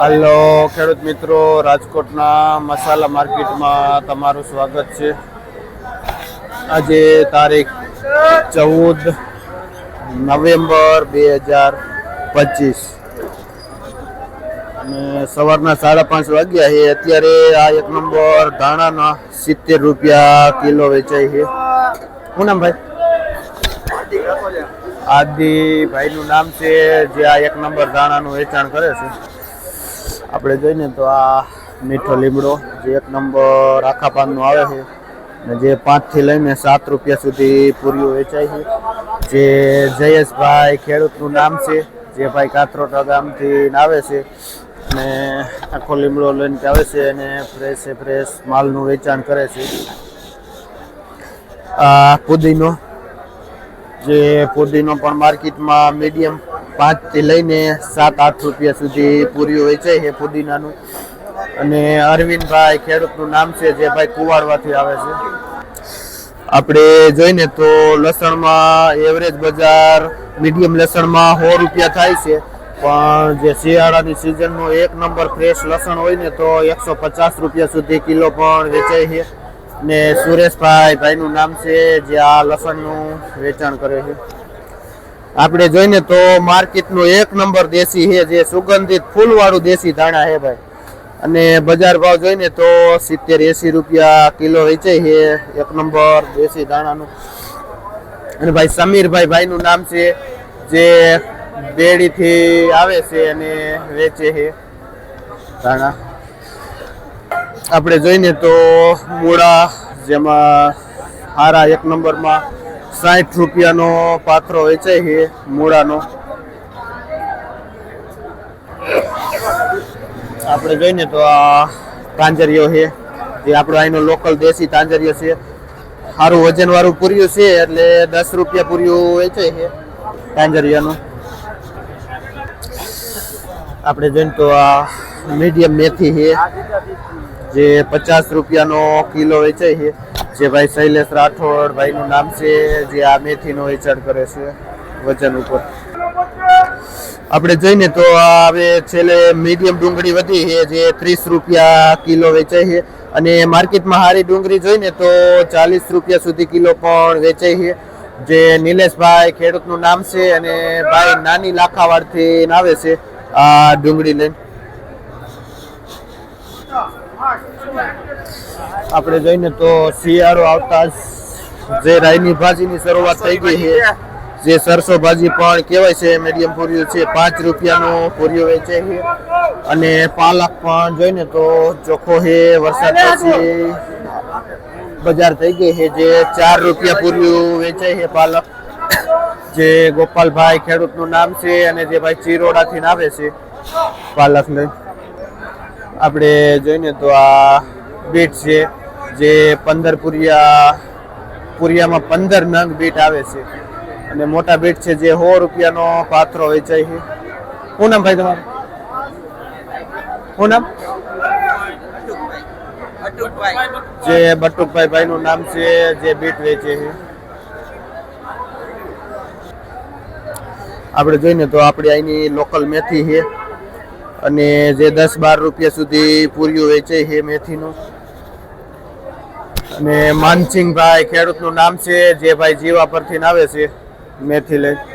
હાલો, ખેડૂત મિત્રો, રાજકોટના મસાલા માર્કેટમાં તમારું સ્વાગત છે. આજે તારીખ ચૌદ નવેમ્બર બે હજાર પચીસ. અને સવારના સાડા પાંચ વાગ્યા છે. અત્યારે આ એક નંબર ધાણાના સિત્તેર રૂપિયા કિલો વેચાય છે. શું નામ ભાઈ? આદિ ભાઈનું નામ છે, જે આ એક નંબર ધાણાનું વેચાણ કરે છે. આપણે જોઈને તો આ મીઠો લીમડો જે એક નંબર આખા પાનનો આવે છે ને જે પાંચથી લઈને સાત રૂપિયા સુધી પૂરીઓ વેચાય છે. જે જયેશભાઈ ખેડૂતનું નામ છે, જે ભાઈ કાથરોટા ગામથી આવે છે અને આખો લીમડો લઈને આવે છે અને ફ્રેશે ફ્રેશ માલનું વેચાણ કરે છે. આ પુદીનો, જે પુદીનો પણ માર્કેટમાં મીડિયમ પાંચથી લઈને સાત, આઠ રૂપિયા સુધી પૂરીઓ હોય છે પુદીનાનું અને અરવિંદભાઈ ખેડૂતનું નામ છે, જે ભાઈ કુવાડવાથી આવે છે. આપણે જોઈને તો લસણમાં એવરેજ બજાર મીડિયમ લસણમાં સો રૂપિયા થાય છે. પણ જે શિયાળાની સિઝનનું એક નંબર ફ્રેશ લસણ હોય ને તો એકસો પચાસ રૂપિયા સુધી કિલો પણ વેચાય છે. ને સુરેશભાઈ ભાઈનું નામ છે, જે આ લસણનું વેચાણ કરે છે. આપણે જોઈને તો માર્કેટનું એક નંબર દેશી છે જે સુગંધિત ફૂલવાળું દેશી ધાણા છે ભાઈ. અને બજાર ભાવ જોઈને તો સિત્તેર એંસી રૂપિયા કિલો વેચાય છે. એક નંબર દેશી દાણાનું અને ભાઈ સમીરભાઈ ભાઈનું નામ છે, જે બેડીથી આવે છે અને વેચે છે ધાણા. આપણે જોઈને તો મૂળા જેમાં હારા એક નંબરમાં સાઠ રૂપિયાનો પાથરો વેચાય છે, મૂળાનો. આપણે જોઈને તો આ તાંજરિયો છે, જે આપણો અહીંનો લોકલ દેશી તાંજરિયો છે. સારું વજનવાળું પૂર્યું છે, એટલે દસ રૂપિયા પૂર્યું વેચાય છે તાંજરિયાનું આપણે જોઈને તો આ મીડિયમ મેથી છે, જે પચાસ રૂપિયાનો કિલો વેચાય છે. જે ભાઈ શૈલેષ રાઠોડ ભાઈનું નામ છે, જે આ મેથીનો વેચાણ કરે છે, વજન ઉપર. આપણે જોઈને તો હવે છેલ્લે મીડિયમ ડુંગળી વધી છે, જે ત્રીસ રૂપિયા કિલો વેચાય છે. અને માર્કેટમાં હારી ડુંગળી જોઈને તો ચાલીસ રૂપિયા સુધી કિલો પણ વેચાય છે. જે નિલેશભાઈ ખેડૂતનું નામ છે અને ભાઈ નાની લાખાવાડથી આવે છે આ ડુંગળી લઈને. આપણે જોઈને તો શિયાળો આવતા જે રાઈની ભાજીની શરૂઆત થઈ ગઈ છે, જે સરસો ભાજી પણ કહેવાય છે મીડિયમ પૂરીઓ છે, પાંચ રૂપિયાનો પૂરીઓ વેચે છે. અને પાલક પણ જોઈને તો ચોખ્ખો છે, વરસાદ પછી બજાર થઈ ગઈ છે, જે ચાર રૂપિયા પૂરીઓ વેચાય છે પાલક. જે ગોપાલભાઈ ખેડૂતનું નામ છે અને જે ભાઈ ચિરોડાથી આવે છે પાલક લઈ આપણે જોઈને તો આ બીટ છે. જે પંદર પુરિયા, પુરિયામાં પંદર નંગ બીટ આવે છે. અને મોટા બીટ છે જે સો રૂપિયાનો પાથરો વેચાય છે. શું નામ ભાઈ તમારું? શું જે બટુકભાઈ ભાઈનું નામ છે, જે બીટ વેચે છે. આપણે જોઈને તો આપણે અહીંની લોકલ મેથી છે. અને જે દસ બાર રૂપિયા સુધી પૂર્યું વેચાય છે મેથીનું. અને માનસિંહભાઈ ખેડૂતનું નામ છે જે ભાઈ જીવા પરથી આવે છે મેથી લઈ.